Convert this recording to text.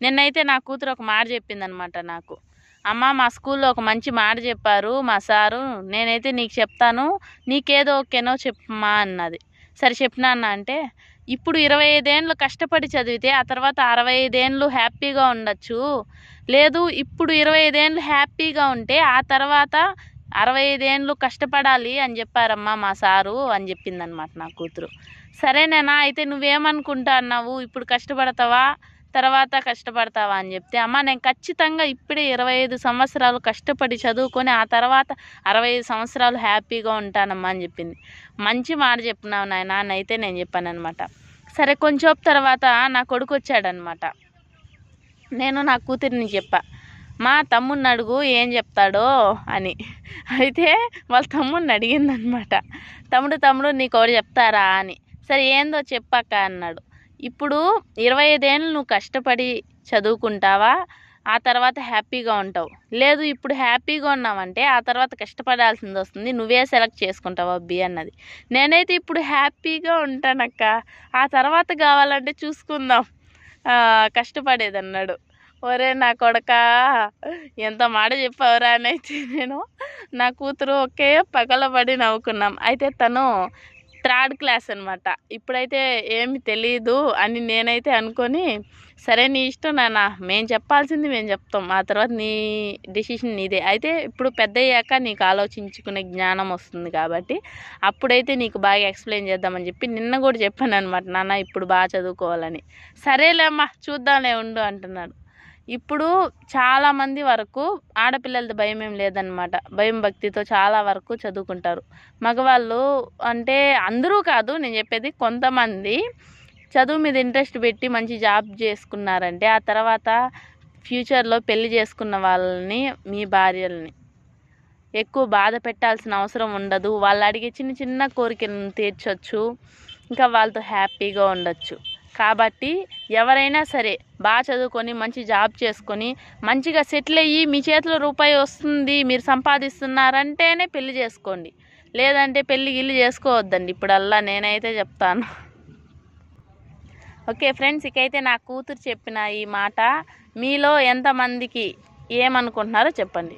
నిన్నైతే నా కూతురు ఒక మాట చెప్పిందనమాట నాకు. అమ్మ మా స్కూల్లో ఒక మంచి మాట చెప్పారు మా సారు. నేనైతే నీకు చెప్తాను నీకేదో ఓకేనో చెప్పమా అన్నది. సరే చెప్పినా అంటే ఇప్పుడు ఇరవై ఐదేండ్లు కష్టపడి చదివితే ఆ తర్వాత అరవై ఐదేండ్లు హ్యాపీగా ఉండొచ్చు. లేదు ఇప్పుడు ఇరవై ఐదేండ్లు హ్యాపీగా ఉంటే ఆ తర్వాత అరవై ఐదేండ్లు కష్టపడాలి అని చెప్పారమ్మా మా సారు అని చెప్పిందనమాట నా కూతురు. సరేనేనా అయితే నువ్వేమనుకుంటా అన్నావు? ఇప్పుడు కష్టపడతావా? తర్వాత కష్టపడతావా అని చెప్తే అమ్మ నేను ఖచ్చితంగా ఇప్పుడే ఇరవై ఐదు సంవత్సరాలు కష్టపడి చదువుకొని ఆ తర్వాత అరవై ఐదు సంవత్సరాలు హ్యాపీగా ఉంటానమ్మా అని చెప్పింది. మంచి మాట చెప్పినావు నాయన అని అయితే నేను చెప్పాను అనమాట సరే కొంచెం తర్వాత నా కొడుకు వచ్చాడనమాట నేను నా కూతురిని చెప్పా. మా తమ్ముడిని అడుగు ఏం చెప్తాడో అని. అయితే వాళ్ళ తమ్ముడిని అడిగిందనమాట తమ్ముడు తమ్ముడు నీకు ఎవరు చెప్తారా అని. సరే ఏందో చెప్పాక అన్నాడు. ఇప్పుడు ఇరవై ఐదేళ్ళు నువ్వు కష్టపడి చదువుకుంటావా? ఆ తర్వాత హ్యాపీగా ఉంటావు. లేదు ఇప్పుడు హ్యాపీగా ఉన్నావంటే ఆ తర్వాత కష్టపడాల్సింది వస్తుంది. నువ్వే సెలెక్ట్ చేసుకుంటావు అబ్బి అన్నది. నేనైతే ఇప్పుడు హ్యాపీగా ఉంటానక్క. ఆ తర్వాత కావాలంటే చూసుకుందాం. కష్టపడేది అన్నాడు ఒరే నా కొడక ఎంత మాట చెప్పావురా అని అయితే నేను నా కూతురు ఒకే పగలబడి నవ్వుకున్నాం. అయితే తను థర్డ్ క్లాస్ అనమాట ఇప్పుడైతే ఏమి తెలియదు అని నేనైతే అనుకొని సరే నీ ఇష్టం నాన్న మేము చెప్పాల్సింది మేము చెప్తాం. ఆ తర్వాత నీ డిసిషన్ నీదే. అయితే ఇప్పుడు పెద్ద అయ్యాక నీకు ఆలోచించుకునే జ్ఞానం వస్తుంది కాబట్టి అప్పుడైతే నీకు బాగా ఎక్స్ప్లెయిన్ చేద్దామని చెప్పి నిన్న కూడా చెప్పాను అనమాట నాన్న ఇప్పుడు బాగా చదువుకోవాలని. సరేలేమ్మా చూద్దాంలే ఉండు అంటున్నాడు. ఇప్పుడు చాలామంది వరకు ఆడపిల్లలది భయం ఏం లేదనమాట భయం భక్తితో చాలా వరకు చదువుకుంటారు. మగవాళ్ళు అంటే అందరూ కాదు నేను చెప్పేది కొంతమంది చదువు మీద ఇంట్రెస్ట్ పెట్టి మంచి జాబ్ చేసుకున్నారంటే ఆ తర్వాత ఫ్యూచర్లో పెళ్ళి చేసుకున్న వాళ్ళని మీ భార్యల్ని. ఎక్కువ బాధ పెట్టాల్సిన అవసరం ఉండదు. వాళ్ళు అడిగే చిన్న చిన్న కోరికలను తీర్చొచ్చు. ఇంకా వాళ్ళతో హ్యాపీగా ఉండొచ్చు. కాబట్టి ఎవరైనా సరే బాగా చదువుకొని మంచి జాబ్ చేసుకొని మంచిగా సెటిల్ అయ్యి మీ చేతిలో రూపాయి వస్తుంది మీరు సంపాదిస్తున్నారంటేనే పెళ్ళి చేసుకోండి. లేదంటే పెళ్ళి గిల్లి చేసుకోవద్దండి. ఇప్పుడల్లా నేనైతే చెప్తాను. ఓకే ఫ్రెండ్స్ ఇకైతే నా కూతురు చెప్పిన ఈ మాట మీలో ఎంతమందికి ఏమనుకుంటున్నారో చెప్పండి.